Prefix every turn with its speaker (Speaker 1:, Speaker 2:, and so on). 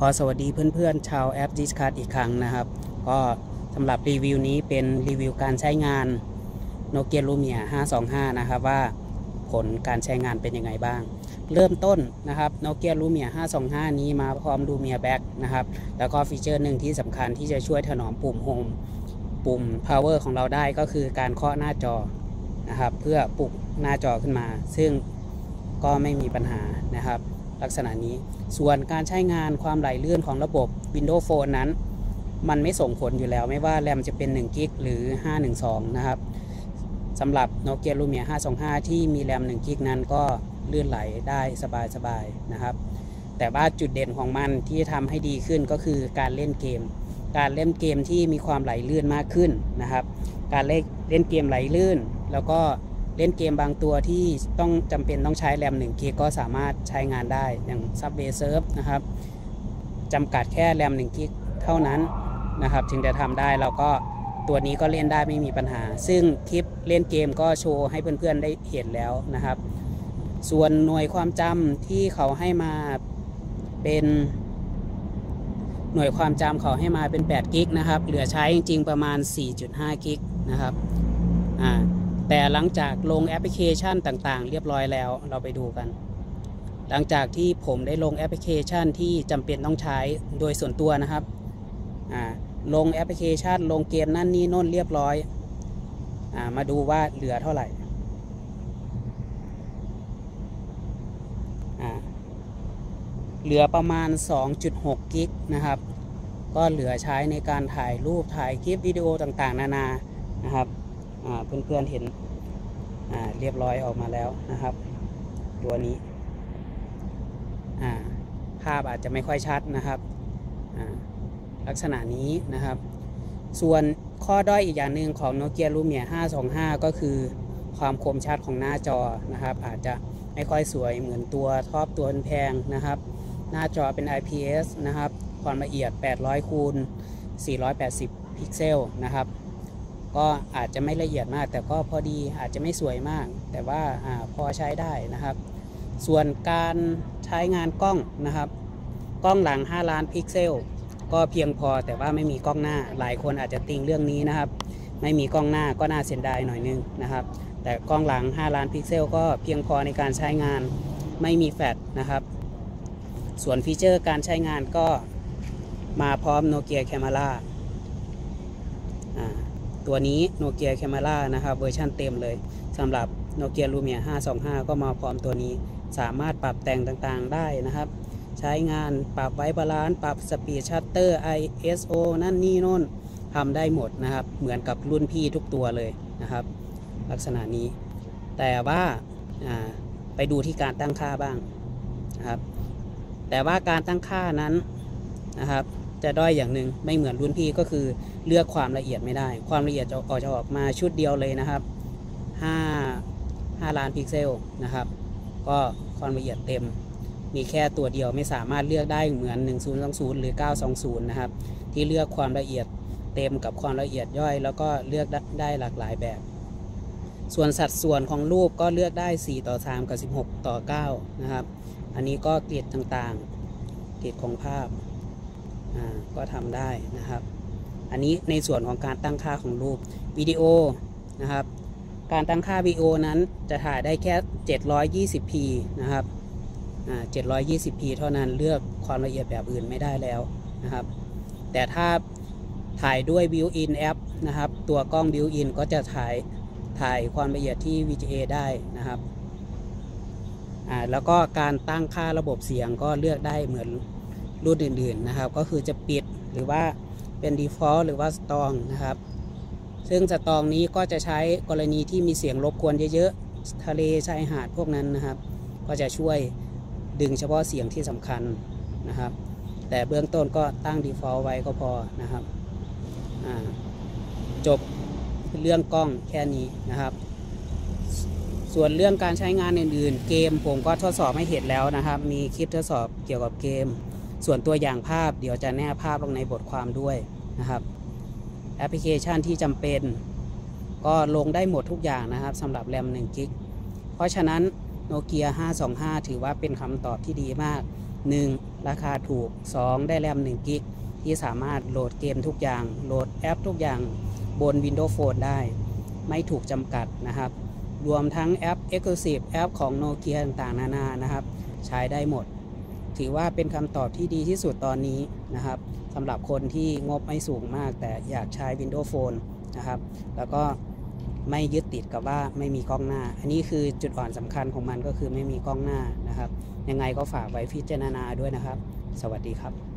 Speaker 1: ขอสวัสดีเพื่อนๆ ชาวแอป Discard อีกครั้งนะครับ ก็สำหรับรีวิวนี้เป็นรีวิวการใช้งาน Nokia Lumia 525 นะครับว่าผลการใช้งานเป็นยังไงบ้าง เริ่มต้นนะครับ Nokia Lumia 525 นี้มาพร้อม Lumia Back นะครับ แล้วก็ฟีเจอร์หนึ่งที่สำคัญที่จะช่วยถนอมปุ่ม Home ปุ่ม Power ของเราได้ก็คือการเคาะหน้าจอนะครับ เพื่อปลุกหน้าจอขึ้นมา ซึ่งก็ไม่มีปัญหานะครับ ลักษณะนี้ ส่วนการใช้งานความไหลลื่นของระบบ Windows Phone นั้น มันไม่ส่งผลอยู่แล้วไม่ว่าแรมจะเป็น1กิกหรือ 512 นะครับสำหรับ Nokia Lumia 525 ที่มีแรม1กิกนั้นก็ลื่นไหลได้สบายๆนะครับ แต่ว่าจุดเด่นของมันที่ทำให้ดีขึ้นก็คือการเล่นเกม การเล่นเกมที่มีความไหลลื่นมากขึ้นนะครับ การเล่นเล่นเกมไหลลื่น แล้วก็ เล่นเกมบางตัวที่ต้องจำเป็นต้องใช้แรม1กิกก็สามารถใช้งานได้อย่าง Subway Surf นะครับจำกัดแค่แรม1กิกเท่านั้นนะครับถึงจะทำได้แล้วก็ตัวนี้ก็เล่นได้ไม่มีปัญหา ซึ่งคลิปเล่นเกมก็โชว์ให้เพื่อนๆได้เห็นแล้วนะครับ ส่วนหน่วยความจำที่เขาให้มาเป็น หน่วยความจำเขาให้มาเป็น8กิกนะครับเหลือใช้จริงๆประมาณ 4.5กิกนะครับอ่า แต่หลังจากลงแอปพลิเคชันต่างๆ เรียบร้อยแล้วเราไปดูกัน หลังจากที่ผมได้ลงแอปพลิเคชันที่จำเป็นต้องใช้โดยส่วนตัวนะครับลงแอปพลิเคชันลงเกมนั่นนี่น่นเรียบร้อยอามาดูว่าเหลือเท่าไหร่เหลือประมาณ 2.6 กิกนะครับ ก็เหลือใช้ในการถ่ายรูปถ่ายคลิปวิดีโอต่างๆ นานานะครับ เพื่อนๆเห็นเรียบร้อยออกมาแล้วนะครับ ตัวนี้ภาพอาจจะไม่ค่อยชัดนะครับ ลักษณะนี้นะครับ ส่วนข้อด้อยอีกอย่างหนึ่งของ Nokia Lumia 525 ก็คือความคมชัดของหน้าจอนะครับ อาจจะไม่ค่อยสวยเหมือนตัวท็อปตัวแพงนะครับ หน้าจอเป็น IPS นะครับ ความละเอียด 800คูณ480 พิกเซลนะครับ ก็อาจจะไม่ละเอียดมาก แต่ก็พอดีอาจจะไม่สวยมาก แต่ว่าอพอใช้ได้นะครับ ส่วนการใช้งานกล้องนะครับ กล้องหลัง 5 ล้านพิกเซล ก็เพียงพอแต่ว่าไม่มีกล้องหน้า หลายคนอาจจะติงเรื่องนี้นะครับ ไม่มีกล้องหน้าก็น่าเสียดายหน่อยนึงนะครับ แต่กล้องหลัง 5 ล้านพิกเซล ก็เพียงพอในการใช้งานไม่มีแฟลชนะครับ ส่วนฟีเจอร์การใช้งานก็มาพร้อมโนเกียแคม r a ตัวนี้ Nokia Camera นะครับเวอร์ชันเต็มเลยสำหรับ Nokia Lumia 525 ก็มาพร้อมตัวนี้ สามารถปรับแต่งต่างๆได้นะครับ ใช้งานปรับไว้บาลานซ์ปรับสปีดชัตเตอร์ ISO นั่นนี่น่นทำได้หมดนะครับ เหมือนกับรุ่นพี่ทุกตัวเลยนะครับ ลักษณะนี้ แต่ว่าไปดูที่การตั้งค่าบ้างนะครับแต่ว่าการตั้งค่านั้นนะครับ จะด้อยอย่างหนึ่งไม่เหมือนรุ่นพี่ก็คือเลือกความละเอียดไม่ได้ ความละเอียดจะออกจะออกมาชุดเดียวเลยนะครับ 5 5 ล้านพิกเซลนะครับ ก็ความละเอียดเต็ม มีแค่ตัวเดียวไม่สามารถเลือกได้เหมือน 1020 หรือ 920 นะครับ ที่เลือกความละเอียดเต็มกับความละเอียดย่อย แล้วก็เลือกได้หลากหลายแบบ ส่วนสัดส่วนของรูปก็เลือกได้ 4 ต่อ 3 กับ 16 ต่อ 9 นะครับ อันนี้ก็เกรดต่างๆ เกรดของภาพ ก็ทำได้นะครับ อันนี้ในส่วนของการตั้งค่าของรูปวิดีโอนะครับ การตั้งค่าวิดีโอนั้นจะถ่ายได้แค่ 720p นะครับ 720p เท่านั้นเลือกความละเอียดแบบอื่นไม่ได้แล้วนะครับ แต่ถ้าถ่ายด้วย built-in app นะครับ ตัวกล้อง built-in ก็จะถ่ายถ่ายความละเอียดที่ VGA ได้นะครับ อ่า แล้วก็การตั้งค่าระบบเสียงก็เลือกได้เหมือน รุ่นอื่นๆนะครับ ก็คือจะปิดหรือว่าเป็น default หรือว่า strong นะครับ ซึ่งสตองนี้ก็จะใช้กรณีที่มีเสียงรบกวนเยอะๆ ทะเลชายหาดพวกนั้นนะครับ ก็จะช่วยดึงเฉพาะเสียงที่สำคัญนะครับ แต่เบื้องต้นก็ตั้ง default ไว้ก็พอนะครับ จบเรื่องกล้องแค่นี้นะครับ ส่วนเรื่องการใช้งานอื่นๆ เกมผมก็ทดสอบให้เห็นแล้วนะครับ มีคลิปทดสอบเกี่ยวกับเกม ส่วนตัวอย่างภาพเดี๋ยวจะแนบภาพลงในบทความด้วยนะครับ แอปพลิเคชันที่จำเป็น ก็ลงได้หมดทุกอย่างนะครับสำหรับแรม1กิกเพราะฉะนั้นโนเกีย525 ถือว่าเป็นคำตอบที่ดีมาก 1. ราคาถูก 2. ได้แรม1กิกที่สามารถโหลดเกมทุกอย่าง โหลดแอปทุกอย่างบน Windows Phone ได้ ไม่ถูกจำกัดนะครับ รวมทั้งแอป Exclusive แอปของ Nokia ต่างๆ นานานะครับ ใช้ได้หมด ถือว่าเป็นคำตอบที่ดีที่สุดตอนนี้นะครับสำหรับคนที่งบไม่สูงมาก แต่อยากใช้ Windows Phone นะครับ แล้วก็ไม่ยึดติดกับว่าไม่มีกล้องหน้า อันนี้คือจุดอ่อนสำคัญของมันก็คือไม่มีกล้องหน้านะครับ ยังไงก็ฝากไว้พิจารณาด้วยนะครับ สวัสดีครับ